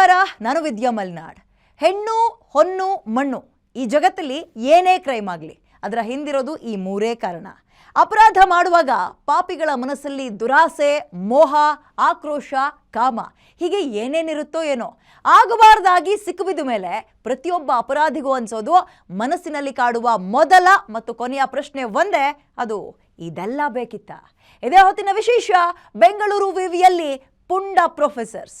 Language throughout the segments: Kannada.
ನಮಸ್ಕಾರ ನಾನು ವಿದ್ಯಾ ಮಲ್ನಾಡ್. ಹೆಣ್ಣು, ಹೊನ್ನು, ಮಣ್ಣು ಈ ಜಗತ್ತಲ್ಲಿ ಏನೇ ಕ್ರೈಮ್ ಆಗಲಿ ಅದರ ಹಿಂದಿರೋದು ಈ ಮೂರೇ ಕಾರಣ. ಅಪರಾಧ ಮಾಡುವಾಗ ಪಾಪಿಗಳ ಮನಸ್ಸಲ್ಲಿ ದುರಾಸೆ, ಮೋಹ, ಆಕ್ರೋಶ, ಕಾಮ ಹೀಗೆ ಏನೇನಿರುತ್ತೋ ಏನೋ ಆಗಬಾರ್ದಾಗಿ ಸಿಕ್ಕಿಬಿದ್ದ ಮೇಲೆ ಪ್ರತಿಯೊಬ್ಬ ಅಪರಾಧಿಗೂ ಅನ್ಸೋದು ಮನಸ್ಸಿನಲ್ಲಿ ಕಾಡುವ ಮೊದಲ ಮತ್ತು ಕೊನೆಯ ಪ್ರಶ್ನೆ ಒಂದೇ, ಅದು ಇದೆಲ್ಲ ಬೇಕಿತ್ತ? ಇದೇ ಹೊತ್ತಿನ ವಿಶೇಷ, ಬೆಂಗಳೂರು ವಿವಿಯಲ್ಲಿ ಪುಂಡ ಪ್ರೊಫೆಸರ್ಸ್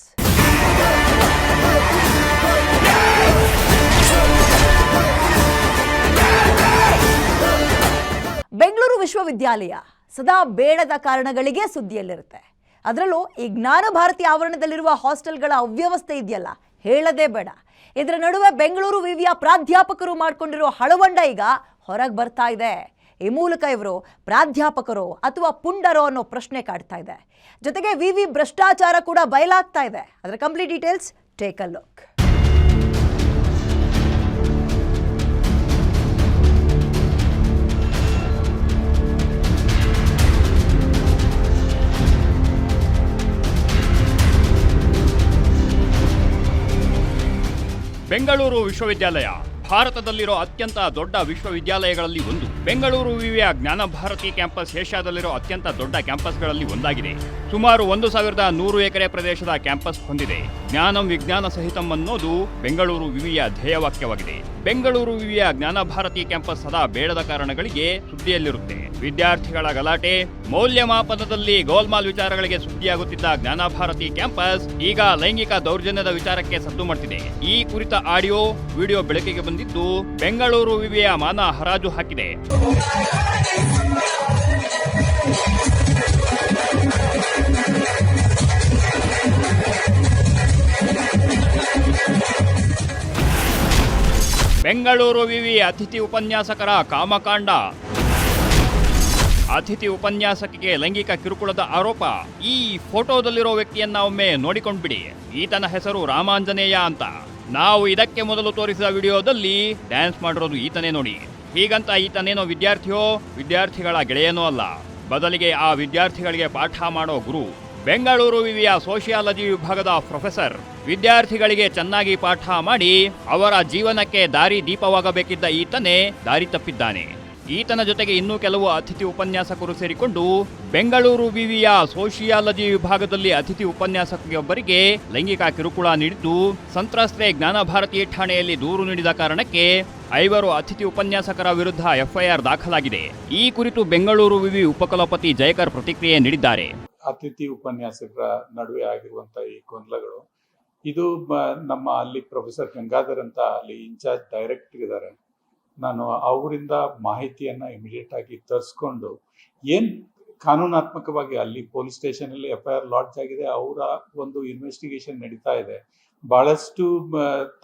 ಬೆಂಗಳೂರು ವಿಶ್ವವಿದ್ಯಾಲಯ ಸದಾ ಬೇಡದ ಕಾರಣಗಳಿಗೆ ಸುದ್ದಿಯಲ್ಲಿರುತ್ತೆ. ಅದರಲ್ಲೂ ಈ ಜ್ಞಾನ ಭಾರತಿ ಆವರಣದಲ್ಲಿರುವ ಹಾಸ್ಟೆಲ್ಗಳ ಅವ್ಯವಸ್ಥೆ ಇದೆಯಲ್ಲ, ಹೇಳದೇ ಬೇಡ. ಇದರ ನಡುವೆ ಬೆಂಗಳೂರು ವಿವಿಯ ಪ್ರಾಧ್ಯಾಪಕರು ಮಾಡಿಕೊಂಡಿರೋ ಹಳವಂಡ ಈಗ ಹೊರಗೆ ಬರ್ತಾ ಇದೆ. ಈ ಮೂಲಕ ಇವರು ಪ್ರಾಧ್ಯಾಪಕರು ಅಥವಾ ಪುಂಡರೋ ಅನ್ನೋ ಪ್ರಶ್ನೆ ಕಾಡ್ತಾ ಇದೆ. ಜೊತೆಗೆ ವಿವಿ ಭ್ರಷ್ಟಾಚಾರ ಕೂಡ ಬಯಲಾಗ್ತಾ ಇದೆ. ಅದರ complete details take a look. Bengaluru ವಿಶ್ವವಿದ್ಯಾಲಯ ಭಾರತದಲ್ಲಿರೋ ಅತ್ಯಂತ ದೊಡ್ಡ ವಿಶ್ವವಿದ್ಯಾಲಯಗಳಲ್ಲಿ ಒಂದು ಬೆಂಗಳೂರು ವಿವಿಯ ಜ್ಞಾನ ಭಾರತಿ ಕ್ಯಾಂಪಸ್ ಏಷ್ಯಾದಲ್ಲಿರೋ ಅತ್ಯಂತ ದೊಡ್ಡ ಕ್ಯಾಂಪಸ್ಗಳಲ್ಲಿ ಒಂದಾಗಿದೆ. ಸುಮಾರು ಒಂದು ಸಾವಿರದ ನೂರು ಎಕರೆ ಪ್ರದೇಶದ ಕ್ಯಾಂಪಸ್ ಹೊಂದಿದೆ. ಜ್ಞಾನಂ ವಿಜ್ಞಾನ ಸಹಿತಂ ಅನ್ನೋದು ಬೆಂಗಳೂರು ವಿವಿಯ ಧ್ಯೇಯವಾಕ್ಯವಾಗಿದೆ ಬೆಂಗಳೂರು ವಿವಿಯ ಜ್ಞಾನ ಭಾರತಿ ಕ್ಯಾಂಪಸ್ ಸದಾ ಬೇಡದ ಕಾರಣಗಳಿಗೆ ಸುದ್ದಿಯಲ್ಲಿರುತ್ತೆ. ವಿದ್ಯಾರ್ಥಿಗಳ ಗಲಾಟೆ, ಮೌಲ್ಯಮಾಪನದಲ್ಲಿ ಗೋಲ್ಮಾಲ್ ವಿಚಾರಗಳಿಗೆ ಸುದ್ದಿಯಾಗುತ್ತಿದ್ದ ಜ್ಞಾನ ಭಾರತಿ ಕ್ಯಾಂಪಸ್ ಈಗ ಲೈಂಗಿಕ ದೌರ್ಜನ್ಯದ ವಿಚಾರಕ್ಕೆ ಸದ್ದು ಮಾಡ್ತಿದೆ. ಈ ಕುರಿತ ಆಡಿಯೋ, ವಿಡಿಯೋ ಬೆಳಕಿಗೆ ಬಂದಿದ್ದು ಬೆಂಗಳೂರು ವಿವಿಯ ಮಾನ ಹರಾಜು ಹಾಕಿದೆ. ಬೆಂಗಳೂರು ವಿವಿ ಅತಿಥಿ ಉಪನ್ಯಾಸಕರ ಕಾಮಕಾಂಡ. ಅತಿಥಿ ಉಪನ್ಯಾಸಕಿಗೆ ಲೈಂಗಿಕ ಕಿರುಕುಳದ ಆರೋಪ. ಈ ಫೋಟೋದಲ್ಲಿರೋ ವ್ಯಕ್ತಿಯನ್ನ ಒಮ್ಮೆ ನೋಡಿಕೊಂಡ್ಬಿಡಿ. ಈತನ ಹೆಸರು ರಾಮಾಂಜನೇಯ ಅಂತ. ನಾವು ಇದಕ್ಕೆ ಮೊದಲು ತೋರಿಸಿದ ವಿಡಿಯೋದಲ್ಲಿ ಡ್ಯಾನ್ಸ್ ಮಾಡಿರೋದು ಈತನೇ ನೋಡಿ. ಹೀಗಂತ ಈತನೇನೋ ವಿದ್ಯಾರ್ಥಿಯೋ, ವಿದ್ಯಾರ್ಥಿಗಳ ಗೆಳೆಯನೋ ಅಲ್ಲ. ಬದಲಿಗೆ ಆ ವಿದ್ಯಾರ್ಥಿಗಳಿಗೆ ಪಾಠ ಮಾಡೋ ಗುರು. ಬೆಂಗಳೂರು ವಿವಿಯ ಸೋಷಿಯಾಲಜಿ ವಿಭಾಗದ ಪ್ರೊಫೆಸರ್. ವಿದ್ಯಾರ್ಥಿಗಳಿಗೆ ಚೆನ್ನಾಗಿ ಪಾಠ ಮಾಡಿ ಅವರ ಜೀವನಕ್ಕೆ ದಾರಿ ದೀಪವಾಗಬೇಕಿದ್ದ ಈತನೇ ದಾರಿ ತಪ್ಪಿದ್ದಾನೆ. ಈತನ ಜೊತೆಗೆ ಇನ್ನೂ ಕೆಲವು ಅತಿಥಿ ಉಪನ್ಯಾಸಕರು ಸೇರಿಕೊಂಡು ಬೆಂಗಳೂರು ವಿವಿಯ ಸೋಷಿಯಾಲಜಿ ವಿಭಾಗದಲ್ಲಿ ಅತಿಥಿ ಉಪನ್ಯಾಸಕಿಯೊಬ್ಬರಿಗೆ ಲೈಂಗಿಕ ಕಿರುಕುಳ ನೀಡಿದ್ದು, ಸಂತ್ರಸ್ತೆ ಜ್ಞಾನ ಭಾರತಿ ಠಾಣೆಯಲ್ಲಿ ದೂರು ನೀಡಿದ ಕಾರಣಕ್ಕೆ ಐವರು ಅತಿಥಿ ಉಪನ್ಯಾಸಕರ ವಿರುದ್ಧ ಎಫ್ಐಆರ್ ದಾಖಲಾಗಿದೆ. ಈ ಕುರಿತು ಬೆಂಗಳೂರು ವಿವಿ ಉಪಕುಲಪತಿ ಜಯಕರ್ ಪ್ರತಿಕ್ರಿಯೆ ನೀಡಿದ್ದಾರೆ. ಅತಿಥಿ ಉಪನ್ಯಾಸಕರ ನಡುವೆ ಆಗಿರುವಂತಹ ಈ ಗೊಂದಲಗಳು, ಇದು ನಮ್ಮ ಅಲ್ಲಿ ಪ್ರೊಫೆಸರ್ ಗಂಗಾಧರ್ ಅಂತ ಅಲ್ಲಿ ಇನ್ಚಾರ್ಜ್ ಡೈರೆಕ್ಟ್ ಇದ್ದಾರೆ. ನಾನು ಅವರಿಂದ ಮಾಹಿತಿಯನ್ನು ಇಮಿಡಿಯೇಟ್ ಆಗಿ ತರಿಸ್ಕೊಂಡು, ಏನು ಕಾನೂನಾತ್ಮಕವಾಗಿ ಅಲ್ಲಿ ಪೊಲೀಸ್ ಸ್ಟೇಷನಲ್ಲಿ ಎಫ್ ಐ ಆರ್ ಲಾಡ್ಜ್ ಆಗಿದೆ, ಅವರ ಒಂದು ಇನ್ವೆಸ್ಟಿಗೇಷನ್ ನಡೀತಾ ಇದೆ. ಬಹಳಷ್ಟು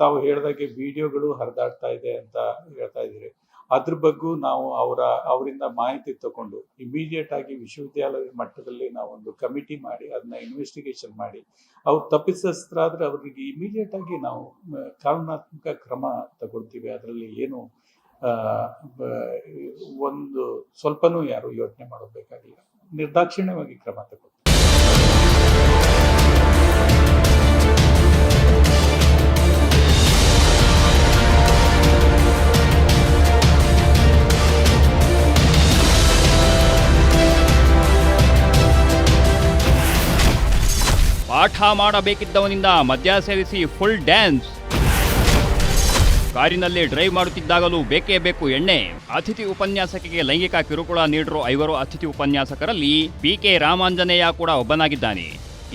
ತಾವು ಹೇಳಿದಾಗೆ ವಿಡಿಯೋಗಳು ಹರಿದಾಡ್ತಾ ಇದೆ ಅಂತ ಹೇಳ್ತಾ ಇದ್ದೀರಿ. ಅದ್ರ ಬಗ್ಗೂ ನಾವು ಅವರ, ಅವರಿಂದ ಮಾಹಿತಿ ತಗೊಂಡು ಇಮಿಡಿಯೇಟ್ ಆಗಿ ವಿಶ್ವವಿದ್ಯಾಲಯದ ಮಟ್ಟದಲ್ಲಿ ನಾವು ಒಂದು ಕಮಿಟಿ ಮಾಡಿ, ಅದನ್ನ ಇನ್ವೆಸ್ಟಿಗೇಷನ್ ಮಾಡಿ, ಅವ್ರು ತಪ್ಪಿಸಸ್ತ್ರಾದ್ರೆ ಅವ್ರಿಗೆ ಇಮಿಡಿಯೇಟ್ ಆಗಿ ನಾವು ಕಾನೂನಾತ್ಮಕ ಕ್ರಮ ತಗೊಳ್ತೀವಿ. ಅದರಲ್ಲಿ ಏನು ಒಂದು ಸ್ವಲ್ಪನೂ ಯಾರು ಯೋಚನೆ ಮಾಡಬೇಕಾಗಿಲ್ಲ ನಿರ್ದಾಕ್ಷಿಣ್ಯವಾಗಿ ಕ್ರಮ ತಗೊಳ್ತೀವಿ. ಪಾಠ ಮಾಡಬೇಕಿದ್ದವನಿಂದ ಮದ್ಯ ಸೇವಿಸಿ ಫುಲ್ ಡ್ಯಾನ್ಸ್ ಕಾರಿನಲ್ಲಿ ಡ್ರೈವ್ ಮಾಡುತ್ತಿದ್ದಾಗಲೂ ಬೇಕೇ ಬೇಕು ಎಣ್ಣೆ. ಅತಿಥಿ ಉಪನ್ಯಾಸಕಿಗೆ ಲೈಂಗಿಕ ಕಿರುಕುಳ ನೀಡಿರೋ ಐವರು ಅತಿಥಿ ಉಪನ್ಯಾಸಕರಲ್ಲಿ ಪಿ ಕೆ ರಾಮಾಂಜನೇಯ ಕೂಡ ಒಬ್ಬನಾಗಿದ್ದಾನೆ.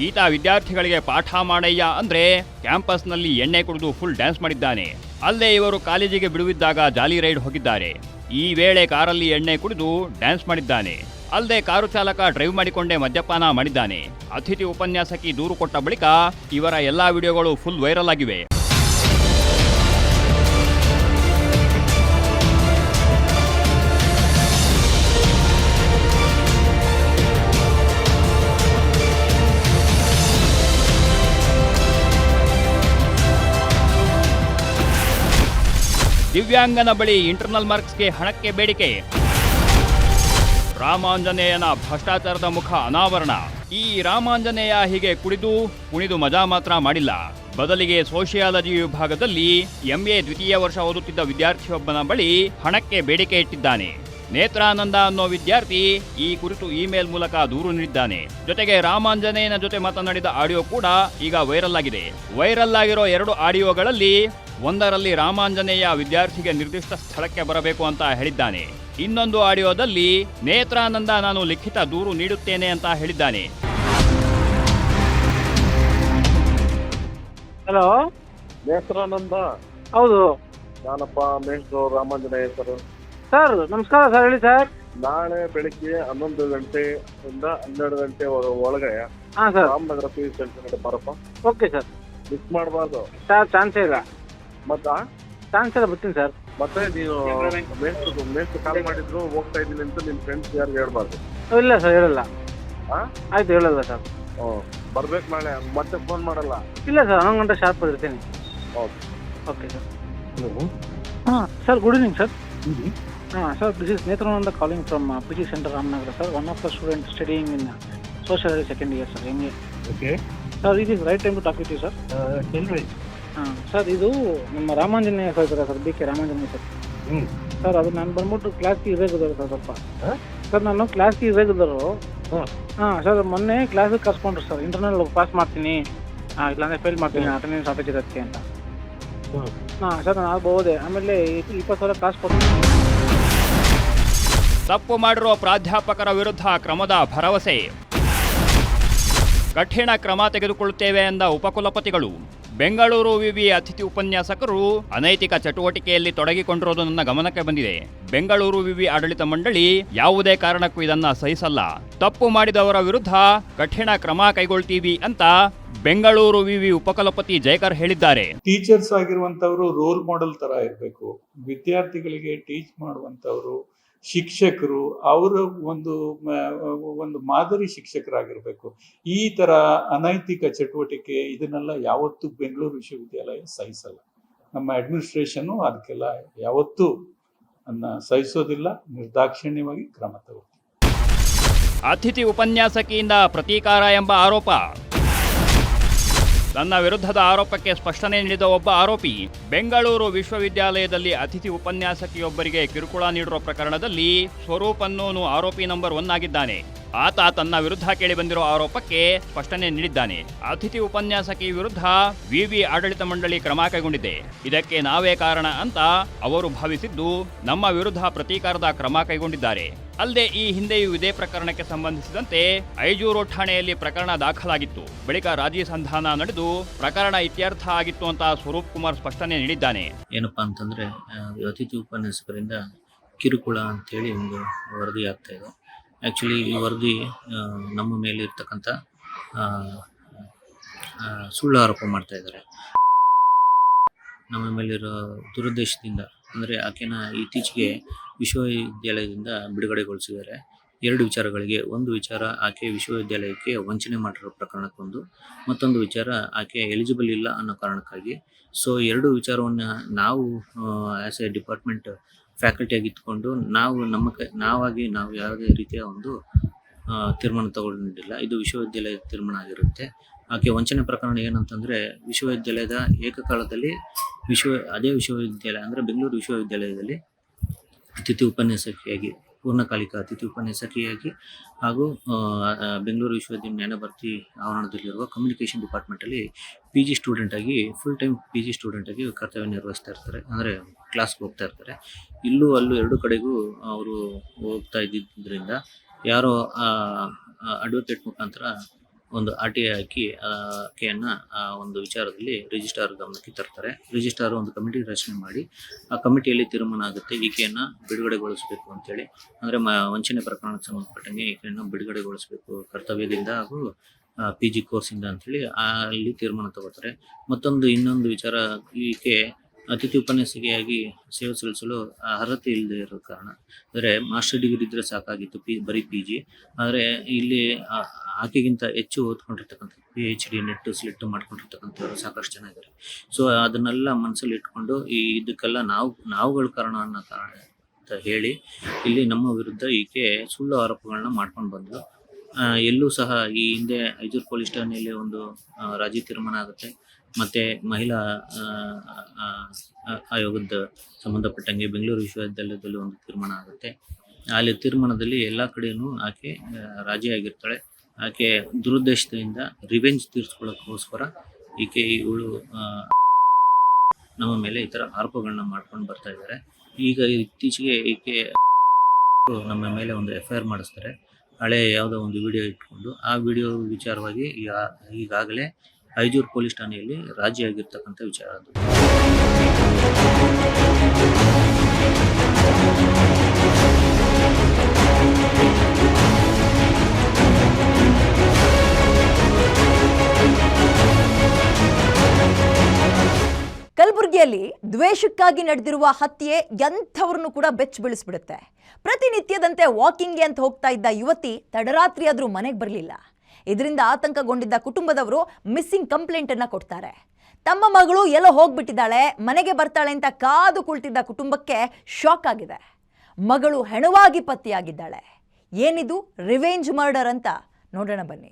ಈತ ವಿದ್ಯಾರ್ಥಿಗಳಿಗೆ ಪಾಠ ಮಾಡಯ್ಯ ಅಂದ್ರೆ ಕ್ಯಾಂಪಸ್ನಲ್ಲಿ ಎಣ್ಣೆ ಕುಡಿದು ಫುಲ್ ಡ್ಯಾನ್ಸ್ ಮಾಡಿದ್ದಾನೆ. ಅಲ್ಲೇ ಇವರು ಕಾಲೇಜಿಗೆ ಬಿಡುವಿದ್ದಾಗ ಜಾಲಿ ರೈಡ್ ಹೋಗಿದ್ದಾರೆ. ಈ ವೇಳೆ ಕಾರಲ್ಲಿ ಎಣ್ಣೆ ಕುಡಿದು ಡ್ಯಾನ್ಸ್ ಮಾಡಿದ್ದಾನೆ. ಅಲ್ಲದೆ ಕಾರು ಚಾಲಕ ಡ್ರೈವ್ ಮಾಡಿಕೊಂಡೇ ಮದ್ಯಪಾನ ಮಾಡಿದ್ದಾನೆ. ಅತಿಥಿ ಉಪನ್ಯಾಸಕಿ ದೂರು ಕೊಟ್ಟ ಬಳಿಕ ಇವರ ಎಲ್ಲಾ ವಿಡಿಯೋಗಳು ಫುಲ್ ವೈರಲ್ ಆಗಿವೆ. ದಿವ್ಯಾಂಗನ ಬಳಿ ಇಂಟರ್ನಲ್ ಮಾರ್ಕ್ಸ್ಗೆ ಹಣಕ್ಕೆ ಬೇಡಿಕೆ. ರಾಮಾಂಜನೇಯನ ಭ್ರಷ್ಟಾಚಾರದ ಮುಖ ಅನಾವರಣ. ಈ ರಾಮಾಂಜನೇಯ ಹೀಗೆ ಕುಡಿದು, ಕುಣಿದು ಮಜಾ ಮಾತ್ರ ಮಾಡಿಲ್ಲ. ಬದಲಿಗೆ ಸೋಷಿಯಾಲಜಿ ವಿಭಾಗದಲ್ಲಿ ಎಂಎ ದ್ವಿತೀಯ ವರ್ಷ ಓದುತ್ತಿದ್ದ ವಿದ್ಯಾರ್ಥಿಯೊಬ್ಬನ ಬಳಿ ಹಣಕ್ಕೆ ಬೇಡಿಕೆ ಇಟ್ಟಿದ್ದಾನೆ. ನೇತ್ರಾನಂದ ಅನ್ನೋ ವಿದ್ಯಾರ್ಥಿ ಈ ಕುರಿತು ಇಮೇಲ್ ಮೂಲಕ ದೂರು ನೀಡಿದ್ದಾನೆ. ಜೊತೆಗೆ ರಾಮಾಂಜನೇಯನ ಜೊತೆ ಮಾತನಾಡಿದ ಆಡಿಯೋ ಕೂಡ ಈಗ ವೈರಲ್ ಆಗಿದೆ. ವೈರಲ್ ಆಗಿರೋ ಎರಡು ಆಡಿಯೋಗಳಲ್ಲಿ ಒಂದರಲ್ಲಿ ರಾಮಾಂಜನೇಯ ವಿದ್ಯಾರ್ಥಿಗೆ ನಿರ್ದಿಷ್ಟ ಸ್ಥಳಕ್ಕೆ ಬರಬೇಕು ಅಂತ ಹೇಳಿದ್ದಾನೆ. ಇನ್ನೊಂದು ಆಡಿಯೋದಲ್ಲಿ ನೇತ್ರಾನಂದ ನಾನು ಲಿಖಿತ ದೂರು ನೀಡುತ್ತೇನೆ ಅಂತ ಹೇಳಿದ್ದಾನೆ. ಹಲೋ? ನೇತ್ರಾನಂದ. ಹೌದು. ನಾನಪ್ಪ ಮೇಷ್ಟ್ರು ರಾಮಾಂಜನೇಯ ಸರ್ ಸರ್ ನಮಸ್ಕಾರ ಸರ್ ಹೇಳಿ ಸರ್. ನಾಳೆ ಬೆಳಿಗ್ಗೆ ಹನ್ನೊಂದು ಗಂಟೆಯಿಂದ ಹನ್ನೆರಡು ಗಂಟೆ ಒಳ- ಒಳಗೆ ಹಾಂ sir. Ramanagara P U centre ಬರಪ್ಪ. Okay sir. Miss ಮಾಡಬಾರ್ದು. ಸರ್ ಚಾನ್ಸೇ ಇಲ್ಲ. ಮತ್ತ? ಚಾನ್ಸ್ ಇಲ್ಲ ಬರ್ತೀನಿ ಸರ್. ಮತ್ತೆ ನೀವು ಮೇಷ್ಟ್ರು ಮೇಷ್ಟ್ರು ಕಾಲ್ ಮಾಡಿದ್ರು ಹೋಗ್ತಾ ಇದ್ದೀನಿ ಅಂತ ನಿಮ್ ಫ್ರೆಂಡ್ಸ್ ಯಾರು ಹೇಳ್ಬಾರ್ದು? ಇಲ್ಲ ಸರ್ ಹೇಳಲ್ಲ. ಹಾ ಆಯ್ತು ಹೇಳಲ್ಲ ಸರ್. ಹ್ಞೂ ಬರ್ಬೇಕು ನಾಳೆ. ಮತ್ತೆ ಫೋನ್ ಮಾಡಲ್ಲ? ಇಲ್ಲ ಸರ್ ಹನ್ನೊಂದು ಗಂಟೆ ಶಾರ್ಪ್ ಇರ್ತೀನಿ. ಓಕೆ. Okay sir. ಹಾಂ ಸರ್ ಗುಡ್ ಈವ್ನಿಂಗ್ ಸರ್. ಹಾಂ sir this is Nethrananda calling from P G centre Ramanagara sir one of the student studying in social second year sir ಹೆಂಗೆ ಓಕೆ ಸರ್ ಇದು right time to talk with you sir ಹೇಳ್ರಿ ಹಾಂ ಸರ್ ಇದು ನಮ್ಮ ರಾಮಾಂಜನೇಯ ಸರ್ ಇದ್ದಾರೆ sir B K Ramanjaneya sir ಹ್ಞೂ ಸರ್ ಅದು ನಾನು ಬಂದ್ಬಿಟ್ಟು ಕ್ಲಾಸ್ಗೆ ಇರೇಗುದರು ಸರ್ ಸ್ವಲ್ಪ. ಸರ್ ನಾನು ಕ್ಲಾಸ್ಗೆ ಇರೇಗುದರು ಹಾ. ಹಾಂ ಸರ್ ಮೊನ್ನೆ ಕ್ಲಾಸಿಗೆ ಕರ್ಸ್ಕೊಂಡ್ರು ಸರ್ ಇಂಟರ್ನಲ್ ಪಾಸ್ ಮಾಡ್ತೀನಿ. ಹಾಂ ಇಲ್ಲಾಂದ್ರೆ ಫೇಲ್ ಮಾಡ್ತೀನಿ ಅಟೆಂಡೆನ್ಸ್ ಆಫೀಸ್ ಇರುತ್ತೆ ಅಂತ. ಹಾಂ. ಸರ್ ನಾನು ಆಗ್ಬೋದೆ ಆಮೇಲೆ ಇಪ್- ಇಪ್ಪತ್ತು ಸಾವಿರ ಕಾಸು ಕೊಡ್ತೀನಿ. ತಪ್ಪು ಮಾಡಿರುವ ಪ್ರಾಧ್ಯಾಪಕರ ವಿರುದ್ಧ ಕ್ರಮದ ಭರವಸೆ. ಕಠಿಣ ಕ್ರಮ ತೆಗೆದುಕೊಳ್ಳುತ್ತೇವೆ ಎಂದ ಉಪಕುಲಪತಿಗಳು. ಬೆಂಗಳೂರು ವಿವಿ ಅತಿಥಿ ಉಪನ್ಯಾಸಕರು ಅನೈತಿಕ ಚಟುವಟಿಕೆಯಲ್ಲಿ ತೊಡಗಿಕೊಂಡಿರುವುದು ನನ್ನ ಗಮನಕ್ಕೆ ಬಂದಿದೆ. ಬೆಂಗಳೂರು ವಿವಿ ಆಡಳಿತ ಮಂಡಳಿ ಯಾವುದೇ ಕಾರಣಕ್ಕೂ ಇದನ್ನ ಸಹಿಸಲ್ಲ. ತಪ್ಪು ಮಾಡಿದವರ ವಿರುದ್ಧ ಕಠಿಣ ಕ್ರಮ ಕೈಗೊಳ್ತೀವಿ ಅಂತ ಬೆಂಗಳೂರು ವಿವಿ ಉಪಕುಲಪತಿ ಜಯಕರ್ ಹೇಳಿದ್ದಾರೆ. ಟೀಚರ್ಸ್ ಆಗಿರುವಂತವರು ರೋಲ್ ಮಾಡೆಲ್ ತರ ಇರಬೇಕು. ವಿದ್ಯಾರ್ಥಿಗಳಿಗೆ ಟೀಚ್ ಮಾಡುವಂತವರು ಶಿಕ್ಷಕರು ಅವರ ಒಂದು ಒಂದು ಮಾದರಿ ಶಿಕ್ಷಕರಾಗಿರ್ಬೇಕು. ಈ ತರ ಅನೈತಿಕ ಚಟುವಟಿಕೆ ಇದನ್ನೆಲ್ಲ ಯಾವತ್ತೂ ಬೆಂಗಳೂರು ವಿಶ್ವವಿದ್ಯಾಲಯ ಸಹಿಸಲ್ಲ. ನಮ್ಮ ಅಡ್ಮಿನಿಸ್ಟ್ರೇಷನ್ ಅದಕ್ಕೆಲ್ಲ ಯಾವತ್ತೂ ಸಹಿಸೋದಿಲ್ಲ, ನಿರ್ದಾಕ್ಷಿಣ್ಯವಾಗಿ ಕ್ರಮ ತಗೋತೀವಿ. ಅತಿಥಿ ಉಪನ್ಯಾಸಕಿಯಿಂದ ಪ್ರತೀಕಾರ ಎಂಬ ಆರೋಪ. ತನ್ನ ವಿರುದ್ಧದ ಆರೋಪಕ್ಕೆ ಸ್ಪಷ್ಟನೆ ನೀಡಿದ ಒಬ್ಬ ಆರೋಪಿ, ಬೆಂಗಳೂರು ವಿಶ್ವವಿದ್ಯಾಲಯದಲ್ಲಿ ಅತಿಥಿ ಉಪನ್ಯಾಸಕಿಯೊಬ್ಬರಿಗೆ ಕಿರುಕುಳ ನೀಡಿರುವ ಪ್ರಕರಣದಲ್ಲಿ ಸ್ವರೂಪನ್ನೂನು ಆರೋಪಿ ನಂಬರ್ ಒನ್ ಆಗಿದ್ದಾನೆ. ಆತ ತನ್ನ ವಿರುದ್ಧ ಕೇಳಿಬಂದಿರೋ ಆರೋಪಕ್ಕೆ ಸ್ಪಷ್ಟನೆ ನೀಡಿದ್ದಾನೆ. ಅತಿಥಿ ಉಪನ್ಯಾಸಕಿ ವಿರುದ್ಧ ವಿವಿ ಆಡಳಿತ ಮಂಡಳಿ ಕ್ರಮ ಕೈಗೊಂಡಿದೆ. ಇದಕ್ಕೆ ನಾವೇ ಕಾರಣ ಅಂತ ಅವರು ಭಾವಿಸಿದ್ದು, ನಮ್ಮ ವಿರುದ್ಧ ಪ್ರತೀಕಾರದ ಕ್ರಮ ಕೈಗೊಂಡಿದ್ದಾರೆ. ಅಲ್ಲದೆ ಈ ಹಿಂದೆಯೂ ಇದೇ ಪ್ರಕರಣಕ್ಕೆ ಸಂಬಂಧಿಸಿದಂತೆ ಐಜೂರು ಠಾಣೆಯಲ್ಲಿ ಪ್ರಕರಣ ದಾಖಲಾಗಿತ್ತು. ಬಳಿಕ ರಾಜಿ ಸಂಧಾನ ನಡೆದು ಪ್ರಕರಣ ಇತ್ಯರ್ಥ ಆಗಿತ್ತು ಅಂತ ಸ್ವರೂಪ್ ಕುಮಾರ್ ಸ್ಪಷ್ಟನೆ ನೀಡಿದ್ದಾನೆ. ಏನಪ್ಪಾ ಅಂತಂದ್ರೆ ಅತಿಥಿ ಉಪನ್ಯಾಸಕರಿಂದ ಕಿರುಕುಳ ಅಂತೇಳಿ ಒಂದು ವರದಿ ಆಗ್ತಾ ಇದೆ. ಆ್ಯಕ್ಚುಲಿ ಈ ವರದಿ ನಮ್ಮ ಮೇಲೆ ಇರ್ತಕ್ಕಂಥ ಸುಳ್ಳು ಆರೋಪ ಮಾಡ್ತಾ ಇದ್ದಾರೆ. ನಮ್ಮ ಮೇಲಿರೋ ದುರುದ್ದೇಶದಿಂದ ಅಂದರೆ ಆಕೆನ ಇತ್ತೀಚೆಗೆ ವಿಶ್ವವಿದ್ಯಾಲಯದಿಂದ ಬಿಡುಗಡೆಗೊಳಿಸಿದ್ದಾರೆ. ಎರಡು ವಿಚಾರಗಳಿಗೆ, ಒಂದು ವಿಚಾರ ಆಕೆ ವಿಶ್ವವಿದ್ಯಾಲಯಕ್ಕೆ ವಂಚನೆ ಮಾಡಿರೋ ಪ್ರಕರಣಕ್ಕೊಂದು, ಮತ್ತೊಂದು ವಿಚಾರ ಆಕೆ ಎಲಿಜಿಬಲ್ ಇಲ್ಲ ಅನ್ನೋ ಕಾರಣಕ್ಕಾಗಿ. ಸೊ ಎರಡು ವಿಚಾರವನ್ನು ನಾವು ಆ್ಯಸ್ ಎ ಡಿಪಾರ್ಟ್ಮೆಂಟ್ ಫ್ಯಾಕಲ್ಟಿಯಾಗಿ ಇಟ್ಕೊಂಡು ನಾವು ನಮ್ಮ ಕ, ನಾವಾಗಿ ನಾವು ಯಾವುದೇ ರೀತಿಯ ಒಂದು ತೀರ್ಮಾನ ತಗೊಂಡಿಲ್ಲ ಇದು ವಿಶ್ವವಿದ್ಯಾಲಯದ ತೀರ್ಮಾನ ಆಗಿರುತ್ತೆ. ಆಕೆ ವಂಚನೆ ಪ್ರಕರಣ ಏನಂತಂದರೆ ವಿಶ್ವವಿದ್ಯಾಲಯದ ಏಕಕಾಲದಲ್ಲಿ ವಿಶ್ವ, ಅದೇ ವಿಶ್ವವಿದ್ಯಾಲಯ ಅಂದರೆ ಬೆಂಗಳೂರು ವಿಶ್ವವಿದ್ಯಾಲಯದಲ್ಲಿ ಅತಿಥಿ ಉಪನ್ಯಾಸಕಿಯಾಗಿ, ಪೂರ್ಣಕಾಲಿಕ ಅತಿಥಿ ಉಪನ್ಯಾಸಕಿಯಾಗಿ ಹಾಗೂ ಬೆಂಗಳೂರು ವಿಶ್ವವಿದ್ಯಾಲಯ ಜ್ಞಾನಭಾರತಿ ಆವರಣದಲ್ಲಿರುವ ಕಮ್ಯುನಿಕೇಷನ್ ಡಿಪಾರ್ಟ್ಮೆಂಟಲ್ಲಿ ಪಿ ಜಿ ಸ್ಟೂಡೆಂಟಾಗಿ ಫುಲ್ ಟೈಮ್ ಪಿ ಜಿ ಸ್ಟೂಡೆಂಟಾಗಿ ಕರ್ತವ್ಯ ನಿರ್ವಹಿಸ್ತಾ ಇರ್ತಾರೆ. ಅಂದರೆ ಕ್ಲಾಸ್ಗೆ ಹೋಗ್ತಾ ಇರ್ತಾರೆ. ಇಲ್ಲೂ ಅಲ್ಲೂ ಎರಡು ಕಡೆಗೂ ಅವರು ಹೋಗ್ತಾ ಇದ್ದಿದ್ದರಿಂದ ಯಾರೋ ಅಡ್ವೊಕೇಟ್ ಮುಖಾಂತರ ಒಂದು ಆರ್ ಟಿ ಐ ಹಾಕಿ ಆಕೆಯನ್ನು ಆ, ಒಂದು ವಿಚಾರದಲ್ಲಿ ರಿಜಿಸ್ಟ್ರಾರ್ ಗಮನಕ್ಕೆ ತರ್ತಾರೆ. ರಿಜಿಸ್ಟ್ರಾರ್ ಒಂದು ಕಮಿಟಿ ರಚನೆ ಮಾಡಿ, ಆ ಕಮಿಟಿಯಲ್ಲಿ ತೀರ್ಮಾನ ಆಗುತ್ತೆ ಈಕೆಯನ್ನು ಬಿಡುಗಡೆಗೊಳಿಸಬೇಕು ಅಂತೇಳಿ. ಅಂದರೆ ಮ, ವಂಚನೆ ಪ್ರಕರಣಕ್ಕೆ ಸಂಬಂಧಪಟ್ಟಂಗೆ ಈಕೆಯನ್ನು ಬಿಡುಗಡೆಗೊಳಿಸಬೇಕು ಕರ್ತವ್ಯದಿಂದ ಹಾಗೂ ಪಿ ಜಿ ಕೋರ್ಸಿಂದ ಅಂತೇಳಿ ಅಲ್ಲಿ ತೀರ್ಮಾನ ತಗೋತಾರೆ. ಮತ್ತೊಂದು ಇನ್ನೊಂದು ವಿಚಾರ ಈಕೆ ಅತಿಥಿ ಉಪನ್ಯಾಸಕಿಯಾಗಿ ಸೇವೆ ಸಲ್ಲಿಸಲು ಅರ್ಹತೆ ಇಲ್ಲದೆ ಇರೋ ಕಾರಣ. ಅಂದರೆ ಮಾಸ್ಟರ್ ಡಿಗ್ರಿ ಇದ್ದರೆ ಸಾಕಾಗಿತ್ತು, ಪಿ, ಬರೀ ಪಿ ಜಿ ಆದರೆ ಇಲ್ಲಿ ಆಕೆಗಿಂತ ಹೆಚ್ಚು ಓದ್ಕೊಂಡಿರ್ತಕ್ಕಂಥ P H D NET SLET ಮಾಡ್ಕೊಂಡಿರ್ತಕ್ಕಂಥವ್ರು ಸಾಕಷ್ಟು ಜನ ಸೊ ಅದನ್ನೆಲ್ಲ ಮನಸ್ಸಲ್ಲಿ ಇಟ್ಕೊಂಡು ಈ ಇದಕ್ಕೆಲ್ಲ ನಾವು, ನಾವುಗಳ ಕಾರಣ ಅನ್ನೋ ಕಾರಣ ಅಂತ ಹೇಳಿ ಇಲ್ಲಿ ನಮ್ಮ ವಿರುದ್ಧ ಈಕೆ ಸುಳ್ಳು ಆರೋಪಗಳನ್ನ ಮಾಡ್ಕೊಂಡು ಬಂದರು ಎಲ್ಲೂ ಸಹ ಈ ಹಿಂದೆ ಐಜೂರು ಪೊಲೀಸ್ ಠಾಣೆಯಲ್ಲಿ ಒಂದು ರಾಜಿ ತೀರ್ಮಾನ ಆಗುತ್ತೆ. ಮತ್ತು ಮಹಿಳಾ ಆಯೋಗದ ಸಂಬಂಧಪಟ್ಟಂಗೆ ಬೆಂಗಳೂರು ವಿಶ್ವವಿದ್ಯಾಲಯದಲ್ಲಿ ಒಂದು ತೀರ್ಮಾನ ಆಗುತ್ತೆ. ಅಲ್ಲಿ ತೀರ್ಮಾನದಲ್ಲಿ ಎಲ್ಲ ಕಡೆಯೂ ಆಕೆ ರಾಜಿಯಾಗಿರ್ತಾಳೆ ಆಕೆ ದುರುದ್ದೇಶದಿಂದ ರಿವೆಂಜ್ ತೀರ್ಸ್ಕೊಳ್ಳೋಕ್ಕೋಸ್ಕರ ಈಕೆ ಇವಳು ನಮ್ಮ ಮೇಲೆ ಈ ಥರ ಆರೋಪಗಳನ್ನ ಮಾಡ್ಕೊಂಡು ಬರ್ತಾ ಇದ್ದಾರೆ. ಈಗ ಇತ್ತೀಚೆಗೆ ಈಕೆ ನಮ್ಮ ಮೇಲೆ ಒಂದು ಎಫ್ ಐ ಆರ್ ಮಾಡಿಸ್ತಾರೆ. ಹಳೆ ಯಾವುದೋ ಒಂದು ವಿಡಿಯೋ ಇಟ್ಕೊಂಡು ಆ ವಿಡಿಯೋ ವಿಚಾರವಾಗಿ ಈಗ ಈಗಾಗಲೇ ಐಜೂರು ಪೊಲೀಸ್ ಠಾಣೆಯಲ್ಲಿ ರಾಜಿಯಾಗಿರ್ತಕ್ಕಂಥ ವಿಚಾರ ಅದು. ಕಲಬುರಗಿಯಲ್ಲಿ ದ್ವೇಷಕ್ಕಾಗಿ ನಡೆದಿರುವ ಹತ್ಯೆ ಎಂಥವ್ರನ್ನು ಕೂಡ ಬೆಚ್ಚ ಬೀಳಿಸ್ಬಿಡುತ್ತೆ ಪ್ರತಿನಿತ್ಯದಂತೆ ವಾಕಿಂಗ್ಗೆ ಅಂತ ಹೋಗ್ತಾ ಇದ್ದ ಯುವತಿ ತಡರಾತ್ರಿ ಆದರೂ ಮನೆಗೆ ಬರಲಿಲ್ಲ. ಇದರಿಂದ ಆತಂಕಗೊಂಡಿದ್ದ ಕುಟುಂಬದವರು ಮಿಸ್ಸಿಂಗ್ ಕಂಪ್ಲೇಂಟ್ ಅನ್ನ ಕೊಡ್ತಾರೆ. ತಮ್ಮ ಮಗಳು ಎಲ್ಲೋ ಹೋಗ್ಬಿಟ್ಟಿದ್ದಾಳೆ, ಮನೆಗೆ ಬರ್ತಾಳೆ ಅಂತ ಕಾದು ಕುಳಿತಿದ್ದ ಕುಟುಂಬಕ್ಕೆ ಶಾಕ್ ಆಗಿದೆ. ಮಗಳು ಹೆಣವಾಗಿ ಪತ್ತೆಯಾಗಿದ್ದಾಳೆ ಏನಿದು? ರಿವೆಂಜ್ ಮರ್ಡರ್ ಅಂತ ನೋಡೋಣ ಬನ್ನಿ.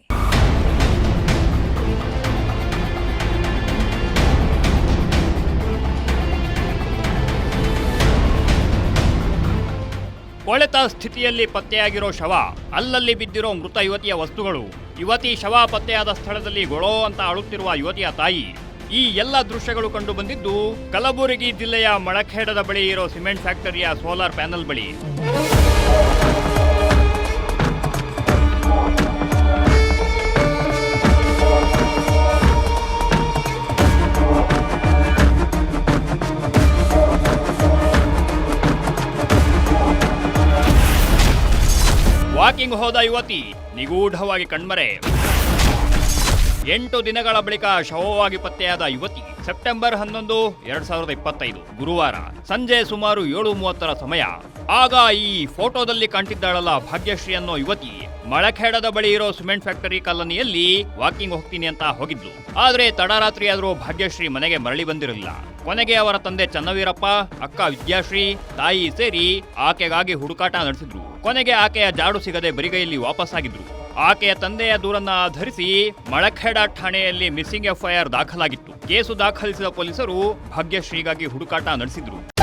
ಕೊಳೆತ ಸ್ಥಿತಿಯಲ್ಲಿ ಪತ್ತೆಯಾಗಿರೋ ಶವ, ಅಲ್ಲಲ್ಲಿ ಬಿದ್ದಿರೋ ಮೃತ ಯುವತಿಯ ವಸ್ತುಗಳು. ಯುವತಿ ಶವ ಪತ್ತೆಯಾದ ಸ್ಥಳದಲ್ಲಿ ಗೊಳೋ ಅಂತ ಅಳುತ್ತಿರುವ ಯುವತಿಯ ತಾಯಿ. ಈ ಎಲ್ಲ ದೃಶ್ಯಗಳು ಕಂಡು ಬಂದಿದ್ದು ಕಲಬುರಗಿ ಜಿಲ್ಲೆಯ ಮಳಖೇಡದ ಬಳಿ ಇರೋ ಸಿಮೆಂಟ್ ಫ್ಯಾಕ್ಟರಿಯ ಸೋಲಾರ್ ಪ್ಯಾನೆಲ್ ಬಳಿ. ವಾಕಿಂಗ್ ಹೋದ ಯುವತಿ ನಿಗೂಢವಾಗಿ ಕಣ್ಮರೆ. ಎಂಟು ದಿನಗಳ ಬಳಿಕ ಶವವಾಗಿ ಪತ್ತೆಯಾದ ಯುವತಿ ಸೆಪ್ಟೆಂಬರ್ ಹನ್ನೊಂದು, ಎರಡ್ ಸಾವಿರದ ಇಪ್ಪತ್ತೈದು, ಗುರುವಾರ ಸಂಜೆ ಸುಮಾರು ಏಳು ಮೂವತ್ತರ ಸಮಯ. ಆಗ ಈ ಫೋಟೋದಲ್ಲಿ ಕಾಣ್ತಿದ್ದಾಳಲ್ಲ ಭಾಗ್ಯಶ್ರೀ ಅನ್ನೋ ಯುವತಿ. ಮಳಖೇಡದ ಬಳಿ ಇರೋ ಸಿಮೆಂಟ್ ಫ್ಯಾಕ್ಟರಿ ಕಾಲೋನಿಯಲ್ಲಿ ವಾಕಿಂಗ್ ಹೋಗ್ತೀನಿ ಅಂತ ಹೋಗಿದ್ಲು. ಆದ್ರೆ ತಡರಾತ್ರಿ ಆದರೂ ಭಾಗ್ಯಶ್ರೀ ಮನೆಗೆ ಮರಳಿ ಬಂದಿರಲಿಲ್ಲ. ಕೊನೆಗೆ ಅವರ ತಂದೆ ಚನ್ನವೀರಪ್ಪ, ಅಕ್ಕ ವಿದ್ಯಾಶ್ರೀ, ತಾಯಿ ಸೇರಿ ಆಕೆಗಾಗಿ ಹುಡುಕಾಟ ನಡೆಸಿದ್ರು. ಕೊನೆಗೆ ಆಕೆಯ ಜಾಡು ಸಿಗದೆ ಬರಿಗೈಯಲ್ಲಿ ವಾಪಸ್ಸಾಗಿದ್ರು. ಆಕೆಯ ತಂದೆಯ ದೂರನ್ನ ಆಧರಿಸಿ ಮಳಖೇಡ ಠಾಣೆಯಲ್ಲಿ ಮಿಸ್ಸಿಂಗ್ ಎಫ್ಐಆರ್ ದಾಖಲಾಗಿತ್ತು. ಕೇಸು ದಾಖಲಿಸಿದ ಪೊಲೀಸರು ಭಾಗ್ಯಶ್ರೀಗಾಗಿ ಹುಡುಕಾಟ ನಡೆಸಿದ್ರು.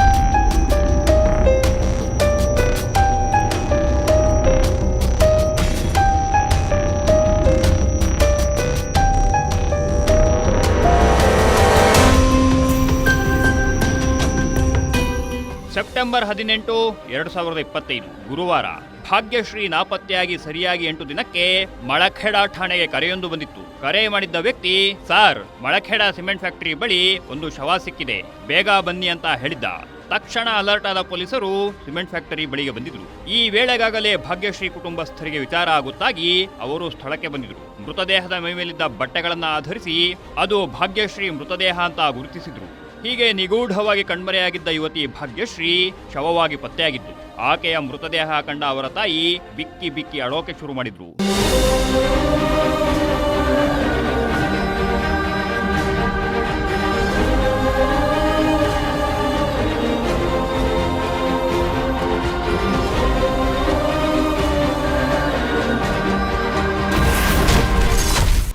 ಸೆಪ್ಟೆಂಬರ್ ಹದಿನೆಂಟು, ಎರಡು ಸಾವಿರದ ಇಪ್ಪತ್ತೈದು, ಗುರುವಾರ ಭಾಗ್ಯಶ್ರೀ ನಾಪತ್ತೆಯಾಗಿ ಸರಿಯಾಗಿ ಎಂಟು ದಿನಕ್ಕೆ ಮಳಖೇಡ ಠಾಣೆಗೆ ಕರೆಯೊಂದು ಬಂದಿತ್ತು. ಕರೆ ಮಾಡಿದ್ದ ವ್ಯಕ್ತಿ, ಸರ್, ಮಳಖೇಡ ಸಿಮೆಂಟ್ ಫ್ಯಾಕ್ಟರಿ ಬಳಿ ಒಂದು ಶವ ಸಿಕ್ಕಿದೆ, ಬೇಗ ಬನ್ನಿ ಅಂತ ಹೇಳಿದ್ದ. ತಕ್ಷಣ ಅಲರ್ಟ್ ಆದ ಪೊಲೀಸರು ಸಿಮೆಂಟ್ ಫ್ಯಾಕ್ಟರಿ ಬಳಿಗೆ ಬಂದಿದ್ರು. ಈ ವೇಳೆಗಾಗಲೇ ಭಾಗ್ಯಶ್ರೀ ಕುಟುಂಬಸ್ಥರಿಗೆ ವಿಚಾರ ಆಗುತ್ತಾಗಿ ಅವರು ಸ್ಥಳಕ್ಕೆ ಬಂದಿದ್ರು. ಮೃತದೇಹದ ಮೈಮೇಲಿದ್ದ ಬಟ್ಟೆಗಳನ್ನ ಆಧರಿಸಿ ಅದು ಭಾಗ್ಯಶ್ರೀ ಮೃತದೇಹ ಅಂತ ಗುರುತಿಸಿದ್ರು. ಹೀಗೆ ನಿಗೂಢವಾಗಿ ಕಣ್ಮರೆಯಾಗಿದ್ದ ಯುವತಿ ಭಾಗ್ಯಶ್ರೀ ಶವವಾಗಿ ಪತ್ತೆಯಾಗಿತ್ತು ಆಕೆಯ ಮೃತದೇಹ ಕಂಡ ಅವರ ತಾಯಿ ಬಿಕ್ಕಿ ಬಿಕ್ಕಿ ಅಳೋಕೆ ಶುರು ಮಾಡಿದ್ರು.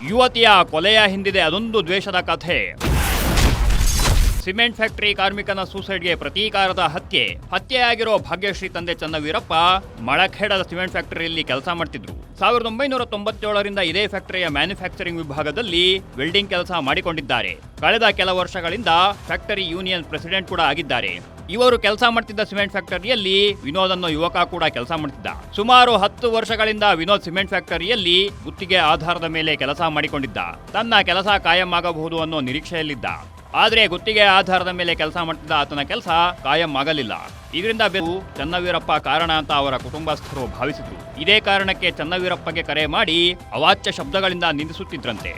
ಯುವತಿಯ ಕೊಲೆಯ ಹಿಂದಿದೆ ಅದೊಂದು ದ್ವೇಷದ ಕಥೆ. ಸಿಮೆಂಟ್ ಫ್ಯಾಕ್ಟರಿ ಕಾರ್ಮಿಕನ ಸೂಸೈಡ್ಗೆ ಪ್ರತೀಕಾರದ ಹತ್ಯೆ. ಹತ್ಯೆಯಾಗಿರೋ ಭಾಗ್ಯಶ್ರೀ ತಂದೆ ಚನ್ನವೀರಪ್ಪ ಮಳಖೇಡದ ಸಿಮೆಂಟ್ ಫ್ಯಾಕ್ಟರಿಯಲ್ಲಿ ಕೆಲಸ ಮಾಡ್ತಿದ್ರು. ಸಾವಿರದ ಒಂಬೈನೂರ ತೊಂಬತ್ತೇಳರಿಂದ ಇದೇ ಫ್ಯಾಕ್ಟರಿಯ ಮ್ಯಾನುಫ್ಯಾಕ್ಚರಿಂಗ್ ವಿಭಾಗದಲ್ಲಿ ವೆಲ್ಡಿಂಗ್ ಕೆಲಸ ಮಾಡಿಕೊಂಡಿದ್ದಾರೆ. ಕಳೆದ ಕೆಲ ವರ್ಷಗಳಿಂದ ಫ್ಯಾಕ್ಟರಿ ಯೂನಿಯನ್ ಪ್ರೆಸಿಡೆಂಟ್ ಕೂಡ ಆಗಿದ್ದಾರೆ. ಇವರು ಕೆಲಸ ಮಾಡ್ತಿದ್ದ ಸಿಮೆಂಟ್ ಫ್ಯಾಕ್ಟರಿಯಲ್ಲಿ ವಿನೋದ್ ಅನ್ನೋ ಯುವಕ ಕೂಡ ಕೆಲಸ ಮಾಡ್ತಿದ್ದ. ಸುಮಾರು ಹತ್ತು ವರ್ಷಗಳಿಂದ ವಿನೋದ್ ಸಿಮೆಂಟ್ ಫ್ಯಾಕ್ಟರಿಯಲ್ಲಿ ಗುತ್ತಿಗೆ ಆಧಾರದ ಮೇಲೆ ಕೆಲಸ ಮಾಡಿಕೊಂಡಿದ್ದ. ತನ್ನ ಕೆಲಸ ಕಾಯಂ ಆಗಬಹುದು ಅನ್ನೋ ನಿರೀಕ್ಷೆಯಲ್ಲಿದ್ದ. ಆದ್ರೆ ಗುತ್ತಿಗೆ ಆಧಾರದ ಮೇಲೆ ಕೆಲಸ ಮಾಡ್ತಿದ್ದ ಆತನ ಕೆಲಸ ಕಾಯಂ ಆಗಲಿಲ್ಲ. ಇದರಿಂದ ಬೆವು ಚನ್ನವೀರಪ್ಪ ಕಾರಣ ಅಂತ ಅವರ ಕುಟುಂಬಸ್ಥರು ಭಾವಿಸಿದ್ರು. ಇದೇ ಕಾರಣಕ್ಕೆ ಚನ್ನವೀರಪ್ಪಗೆ ಕರೆ ಮಾಡಿ ಅವಾಚ್ಯ ಶಬ್ದಗಳಿಂದ ನಿಂದಿಸುತ್ತಿದ್ರಂತೆ.